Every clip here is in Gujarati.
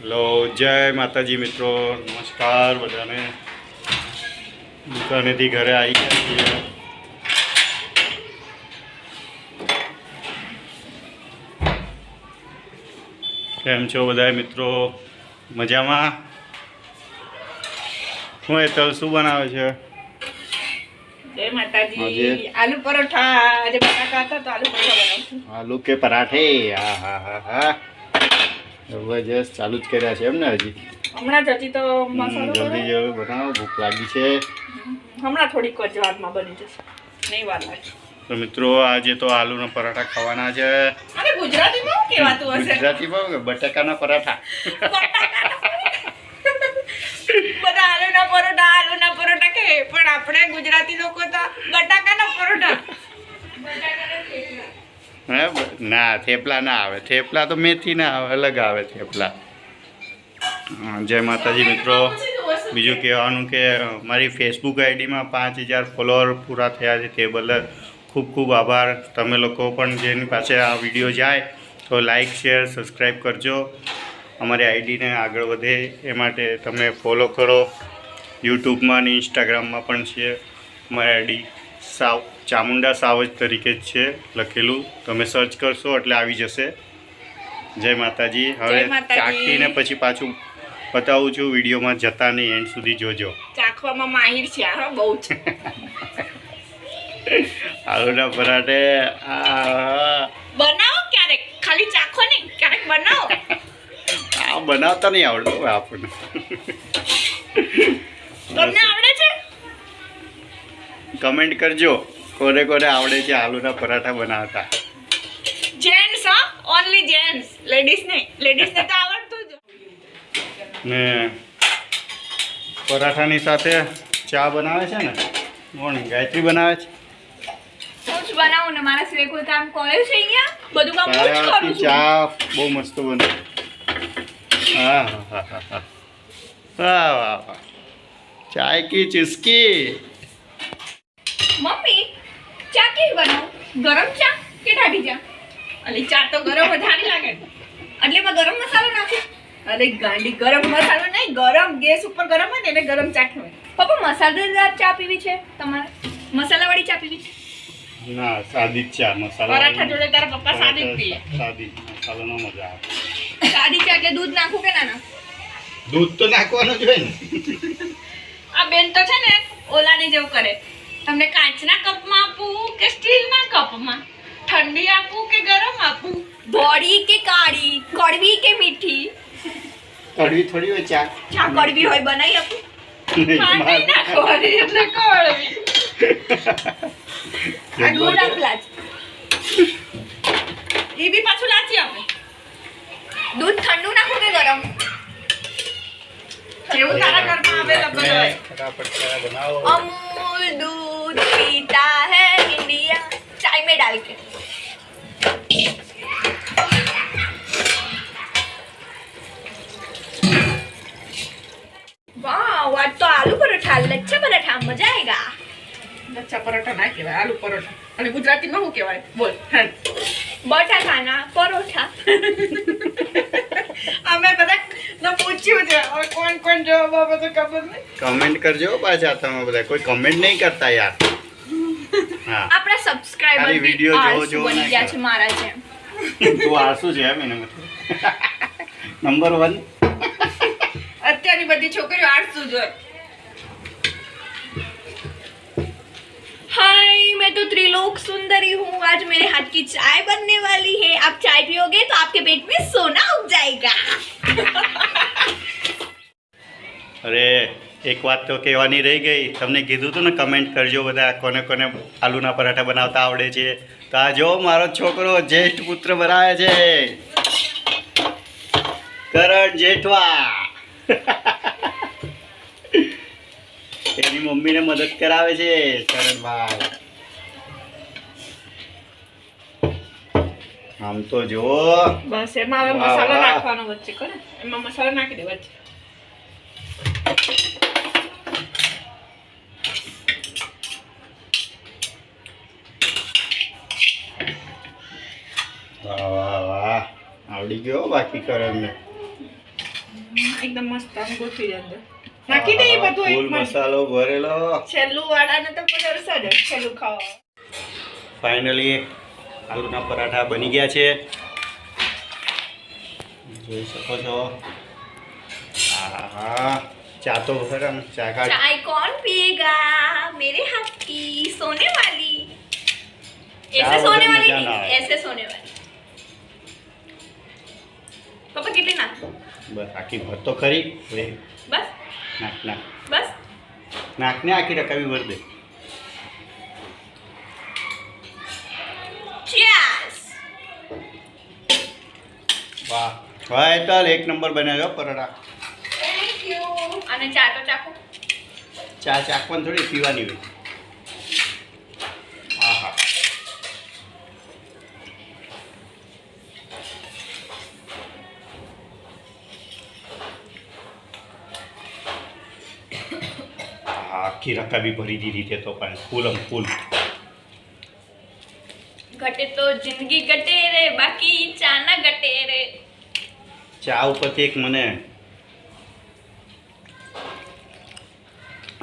હેલો જય માતાજી મિત્રો. નમસ્કાર બધાને. દુકાનેથી ઘરે આવી ગયા છીએ. કેમ છો બધા મિત્રો? મજામાં? શું એ તલ શું બનાવે છે? જય માતાજી. આલુ પરોઠા. આજે બટાકા હતા તો આલુ પરોઠા બનાવશું. આલુ કે પરાઠે? હા હા હા હા. જબરજસ્ત. ચાલુ જ કર્યા છે એમ ને હજી? હમણાં જ હજી તો મસાલો જલ્દી જલ્દી બનાવો. ભૂખ લાગી છે. હમણાં થોડીક જ વારમાં બની જશે. નહીં વાર લાગે. તો મિત્રો આજે તો આલુના પરાઠા ખાવાના છે. અરે ગુજરાતીમાં શું કહેવાતું હશે? ગુજરાતીમાં કે? બટાકાના પરાઠા. બધા આલુના પરોઠા આલુના કહે, પણ આપણે ગુજરાતી લોકો તો બટાકાના પરોઠા. ના, થેપલા ના આવે. થેપલા તો મેથી ના આવે, અલગ આવે થેપલા. જય માતાજી મિત્રો. બીજું કહેવાનું કે મારી ફેસબુક આઈડીમાં પાંચ હજાર ફોલોઅર પૂરા થયા છે. તે બદલ ખૂબ ખૂબ આભાર. તમે લોકો પણ જેની પાસે આ વીડિયો જાય, તો લાઈક શેર સબસ્ક્રાઈબ કરજો. અમારી આઈડીને આગળ વધે. એ માટે તમે ફોલો કરો. યુટ્યુબમાં અને ઇન્સ્ટાગ્રામમાં પણ છે. મારી આઈડી સાવ ચામુંડા સાવજ તરીકે જ છે લખેલું. તમે સર્ચ કરશો એટલે આવી જશે. જય માતાજી. હવે ચાખીને પછી પાછું બતાવું છું વિડીયોમાં જતા નહીં એન્ડ સુધી જોજો. ચાખવામાં માહિર છે. આ બહુ છે આલુના પરાઠે. બનાવો ક્યારેક. ખાલી ચાખો નહીં. ક્યારેક બનાવો. આ બનાવતા નહીં આવડતું આપણને. તમને આવડે છે? કમેન્ટ કરજો. કોને કોને આવડે છે આલુના પરાઠા બનાવતા. જેન્ટ્સ હા? ઓનલી જેન્ટ્સ લેડીઝ નહીં. લેડીઝ ને તો આવડતું જ. ને પરાઠાની સાથે ચા બનાવે છે ને? મોર્નિંગ ગાયત્રી બનાવે છે. હું બનાવું ને. મારા સિવાય કોઈ કામ કરે છે અહીંયા? બધું કામ હું જ કરું છું. ચા બહુ મસ્ત બને. હા હા હા હા. વાહ વાહ વાહ. ચાય કી ચુસ્કી મમ્મી ચા કેવી બનાવું? ગરમ ચા કે ઠંડી ચા? અલી ચા તો ગરમ વધારે લાગે. એટલે એમાં ગરમ મસાલો નાખ્યો. અરે ગાંડી ગરમ મસાલો નહીં ગરમ ગેસ ઉપર ગરમ હોય ને એને ગરમ ચા કહેવાય પપ્પા મસાલેદાર ચા પીવી છે તમારે? મસાલાવાળી ચા પીવી છે? ના સાદી ચા મસાલા પરાઠા જોડે તારા પપ્પા સાદી જ પીએ. સાદી મસાલો ન મજા આવે. સાદી ચા એટલે દૂધ નાખું કે ના ના દૂધ તો નાખવાનું જ હોય ને. આ બેન તો છે ને ઓલાની જેવું કરે. તમને કાચના કપમાં આપું કે સ્ટીલના કપમાં? ઠંડી આપું કે ગરમ આપું? ધોળી કે કાળી કડવી કે મીઠી? કડવી થોડી હોય ચા. ચા કડવી હોય બનાવી આપું? એટલે કડવી. આ દૂધ આપલા એ બી પાછું લાચી આપે. દૂધ ઠંડુ નાખું કે ગરમ? अमूल दूध पीता है इंडिया चाय में डाल के तो आलू परोठा लच्छा परोठा मज़ा आएगा लच्छा परोठा ना कहवा आलू परोठा गुजराती ना कहवा बोल हाँ બટાકાના પરોઠા. અમે બધા ને પૂછ્યું છે હવે કોણ કોણ જવાબ આપે તો ખબર નહીં. કમેન્ટ કરજો પાછા તમે બધા કોઈ કમેન્ટ નહીં કરતા યાર. હા. આપણા સબસ્ક્રાઇબર video જોવો જોવો બની ગયા છે મારા જેમ. તું આસુ છે એમ એને મતલબ. નંબર વન અત્યારની બધી છોકરીઓ આળસુ જ त्रिलोक सुंदरी हूँ आज मेरे हाथ की चाय बनने वाली है आप चाय पियोगे तो आपके पेट में सोना उग जाएगा અરે એક વાત તો કહેવાની રહી ગઈ તમને કીધું હતું ને કમેન્ટ કરજો બધા કોને કોને આલુના પરાઠા બનાવતા આવડે છે તો આ જો મારો છોકરો જ્યેષ્ઠ પુત્ર બનાવે છે કરણ જેઠવા એની મમ્મીને મદદ કરાવે છે કરણભાઈ આમ તો જો બસ એમાં હવે મસાલો નાખવાનો વચ્ચે કોને? એમાં મસાલો નાખી દે વચ્ચે. આવડી ગયો બાકી કરણને. એકદમ મસ્ત આમ ગોઠવી અંદર. નાખી દે બધું મસાલો ભરેલો. છેલ્લું વાળાને તો છેલ્લું ખાવા ફાઇનલી આલુના પરાઠા બની ગયા છે જોઈ શકો છો આહા ચા તો ગરમ ચા કાઢ चाय कौन पिएगा मेरे हाथ की सोने वाली ऐसे क्या सोने वजन वाली मजा ना नहीं आए। ऐसे सोने वाली પપ્પા કેટલી નાખ બસ આખી ભર તો ખરી હવે બસ નાખ નાખ બસ નાખને આખી રકાવી ભર દે વાહ. વાહ ચાલ એક નંબર બનાવ્યો પરાઠા. થેન્ક યુ અને ચા તો ચાખો. ચા ચાખવાની થોડી પીવાની હોય. આહા. આહા, આખી રકાબી ભરી દીધી છે તો પણ ફૂલમ ફૂલ. ઘટે તો જિંદગી ઘટે રે બાકી ચા ના ઘટે રે. ચા ઉપરથી એક મને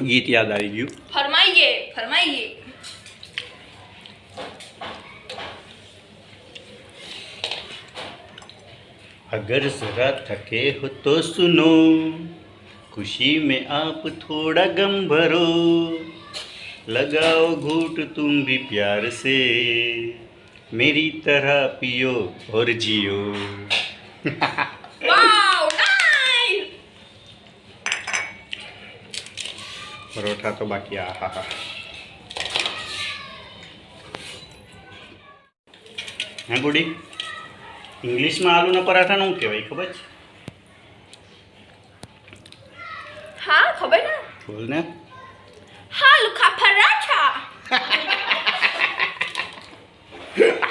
ગીત યાદ આવી ગયું ફરમાઈએ ફરમાઈએ अगर जरा थके हो तो सुनो खुशी में आप थोड़ा गम भरो लगाओ घूट तुम भी प्यार से मेरी तरह पियो और जियो પરોઠા તો બાકી આ હા હા. હા ગુડી. ઇંગ્લિશમાં આલુના પરાઠા શું કહેવાય ખબર છે? હા ખબર ને? બોલ ને. હા લુખા પરાઠા.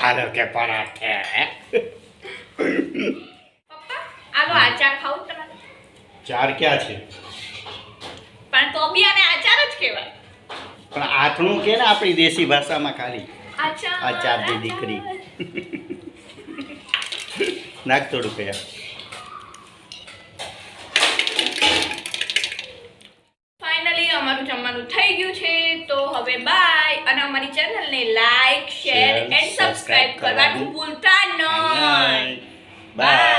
આલુ કે પરાઠે. પપ્પા આલો આચાર ખાવું તમારે? ચાર ક્યાં છે? પણ તો બી જ કહેવાય. પણ આથણું કે ને આપણી દેશી ભાષામાં ખાલી? આ આચાર દે દીકરી. નાખ થોડું કયા ફાઇનલી અમારું જમવાનું થઈ ગયું છે. તો હવે બાય અને અમારી ચેનલને લાઈક શેર એન્ડ સબસ્ક્રાઇબ કરવાનું ભૂલતા નહીં બાય